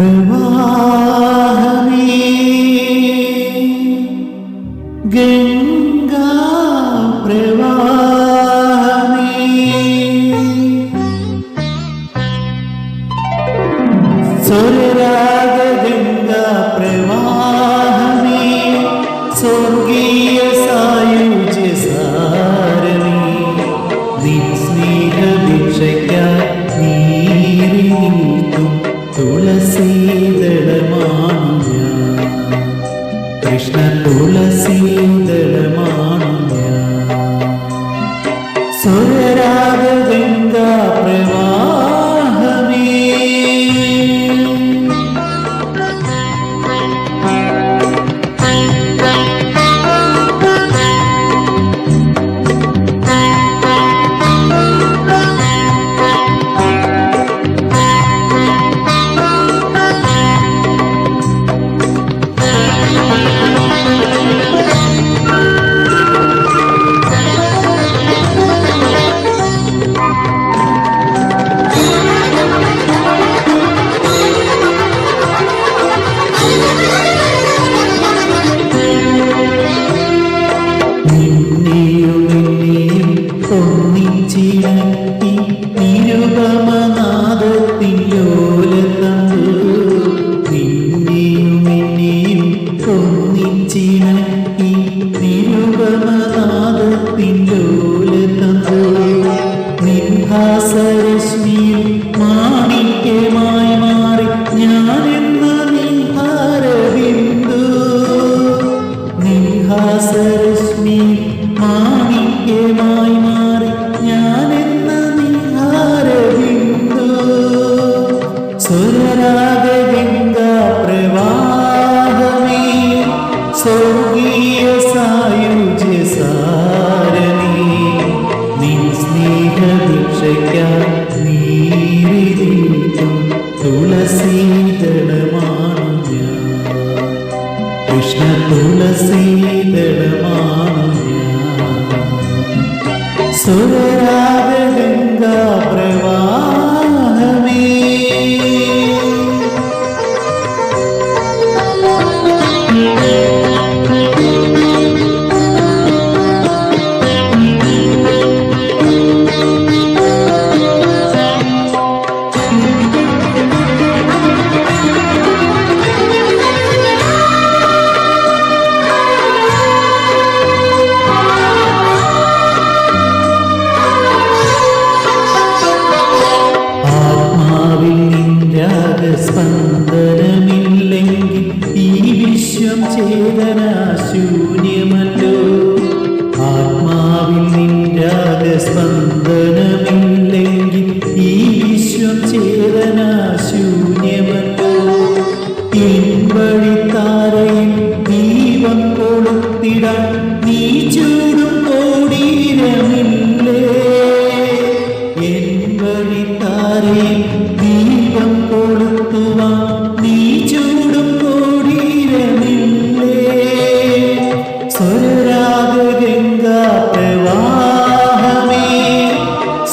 പ്രവാഹമേ ഗംഗാ പ്രവാഹമേ. സ്വരരാഗ കൃഷ്ണ തുളസീതളമാണു ഞാൻ ഗംഗാ പ്രവാഹമേ നിൻ സ്നേഹദീക്ഷയ്ക്കായി നീരിരിക്കും തുളസീതളമാണു ഞാൻ. കൃഷ്ണ തുളസീതളമാണു ഞാൻ. സുരരാഗ സ്പന്ദനമില്ലെങ്കിൽ ഈ വിശ്വം ചേതനാശൂന്യമല്ലോ ആത്മാവിൽ നിന്റെ സ്പന്ദനമില്ലെങ്കിൽ ഈ വിശ്വം ചേതന ശൂന്യമല്ലോ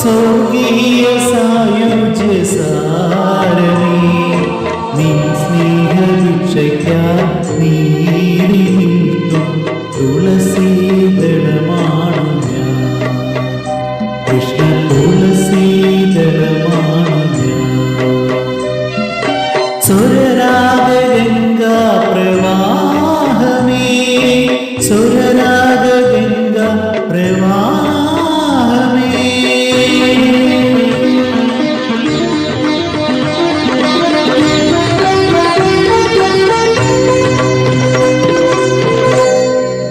സ്വർഗീയ സായുജ സാരണി നിൻ സ്നേഹഭിക്ഷയ്ക്കാ നീടി നിൽക്കും തുളസി ദളമാണു ഞാൻ. കൃഷ്ണ തുളസി ദളമാണു ഞാൻ. സ്വരരാഗ ഗംഗാ പ്രവാഹമേ സ്വര